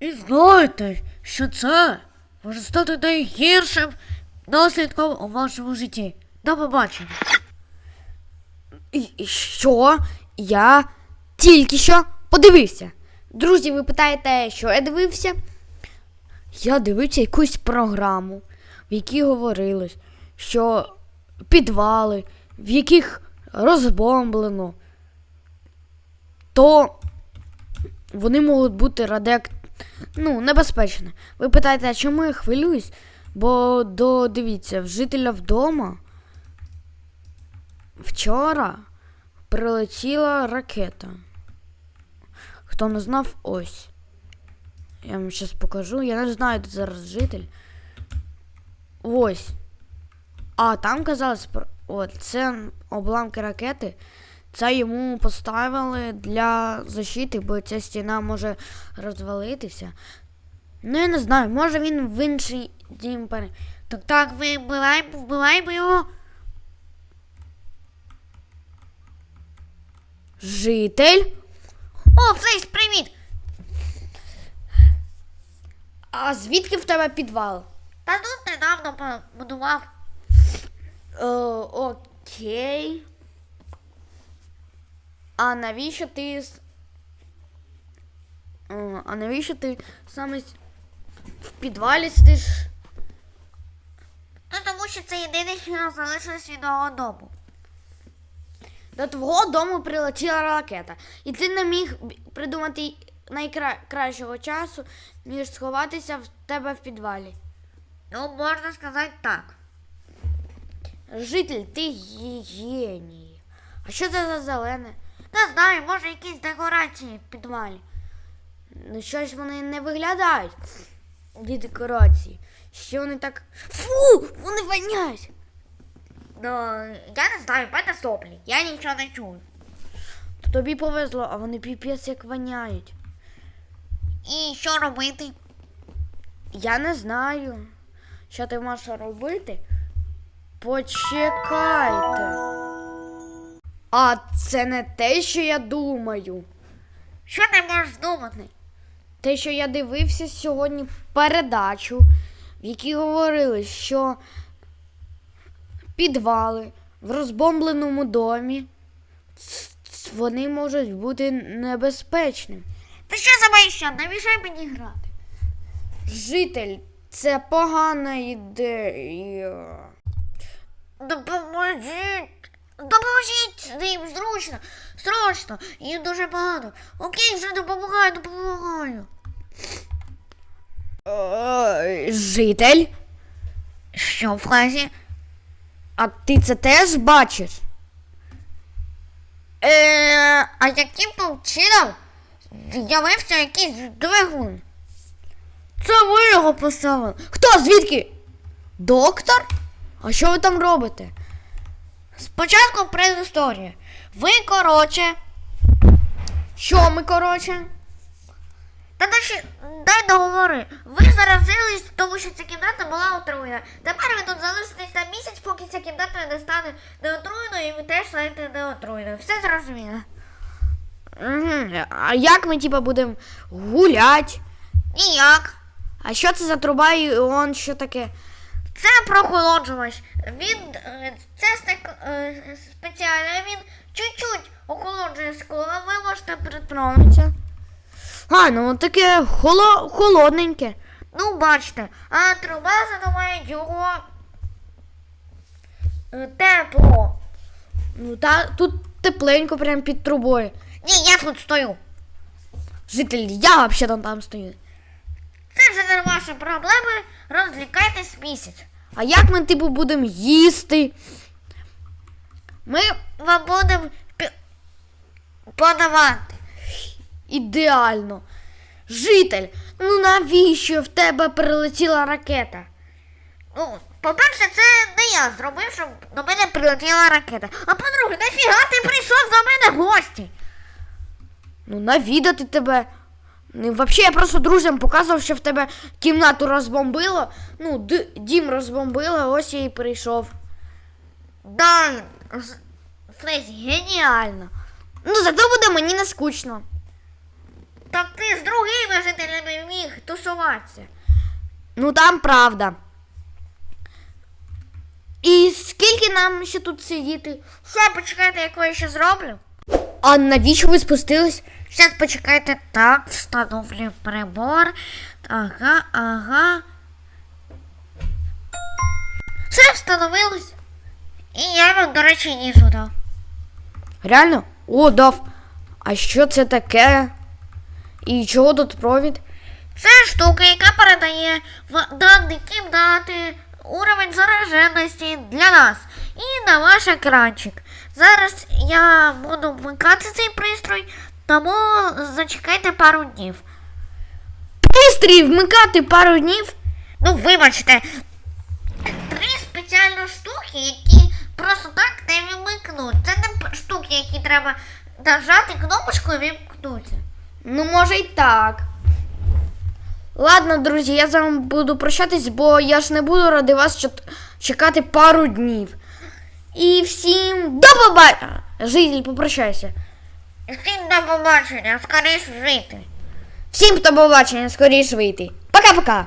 І знайте, що це може стати найгіршим наслідком у вашому житті. До побачення. І Що? Я тільки що подивився. Друзі, ви питаєте, що я дивився? Я дивився якусь програму, в якій говорилось, що підвали, в яких розбомблено, то вони можуть бути радіак... ну, небезпечні. Ви питаєте, а чому я хвилююсь? Бо до, дивіться, в жителя вдома вчора прилетіла ракета. Хто не знав, ось. Я вам зараз покажу. Я не знаю, де зараз житель. Ось. А там казалось, от, це обламки ракети. Це йому поставили для защити, бо ця стіна може розвалитися. Ну, я не знаю, може він в інший дім пере. Так так, ми вбиваємо, вбиваємо його. Житель. О, Флейс, привіт! А звідки в тебе підвал? Та тут недавно побудував. Е, окей. А навіщо ти. Е, А навіщо ти саме в підвалі сидиш? Ну тому що це єдине, що залишилось від мого дому. До твого дому прилетіла ракета. І ти не міг придумати найкращого часу, ніж сховатися в тебе в підвалі. Ну, можна сказати так. Житель, ти геній. А що це за зелене? Не знаю, може якісь декорації в підвалі. Ну, щось вони не виглядають. Ді декорації. Що вони так. Фу! Вони воняють! Ну, я не знаю, мене соплі. Я нічого не чую. То тобі повезло, а вони піпець як воняють. І що робити? Я не знаю, що ти можеш робити. Почекайте. А це не те, що я думаю. Що ти можеш думати? Те, що я дивився сьогодні передачу, в якій говорили, що підвали в розбомбленому домі вони можуть бути небезпечними. Ти що за? Не мішай мені грати. Житель, це погана ідея. Допоможіть! Допоможіть з ним зручно, срочно, їм дуже погано. Окей, вже допомагаю, допомагаю. Е, Житель, Що в класі? а ти це теж бачиш? Е, а яким чином з'явився якийсь двигун? Це ви його поставили. Хто? Звідки? Доктор? А що ви там робите? Спочатку предісторія. Ви, коротше, Що ми, коротше? та наші, дай договори. Ви заразились, тому що ця кімната була отруєна. Тепер ви тут залишитесь на місяць, поки ця кімната не стане неотруєною, і ви теж станете неотруєною. Все зрозуміло? Угу. А як ми, типа, будемо гулять? Ніяк. А що це за труба і он що таке? Це прохолоджувач. Він е, це е, він чуть-чуть охолоджує скло, а ви можете Правиться. А, ну таке холо... холодненьке. Ну, бачите, а труба задуває його е, тепло. Ну та тут тепленько прям під трубою. Ні, я тут стою. Житель, я взагалі там стою. Це вже не ваші проблеми. Розлікайтесь місяць. А як ми, типу, будемо їсти? Ми вам будемо подавати. Ідеально. Житель, ну навіщо в тебе прилетіла ракета? Ну, по-перше, це не я зробив, щоб до мене прилетіла ракета. А по-друге, нафіга ти прийшов до мене в гості? Ну, навідати тебе. Ну, взагалі, я просто друзям показував, що в тебе кімнату розбомбило. Ну, дім розбомбило, ось я і прийшов. Да, з- Геніально. Ну, зато буде мені не скучно. так ти з другими жителями міг суватися. Ну там правда. І скільки нам ще тут сидіти? Все, почекайте, яку я ще зроблю. А навіщо ви спустились? Зараз почекайте, так, встановлюю прибор. Ага, ага. Все встановилось. І я вам, до речі, їжу дав. Реально? О, дав. А що це таке? І чого тут провід? Це штука, яка передає в дані кімнати уровень зараженості для нас і на ваш екранчик. Зараз я буду вмикати цей пристрой, тому зачекайте пару днів. Пристрій вмикати пару днів? Ну, вибачте, три спеціальні штуки, які просто так не вимикнуть. Це не штуки, які треба нажати кнопочку і вимкнуться. Ну, може й так. Ладно, друзі, я з вами буду прощатись, бо я ж не буду ради вас чекати пару днів. І всім до побачення. Житель, попрощайся. Всім до побачення, скоріш жити. Всім до побачення, скоріш вийти. Пока-пока.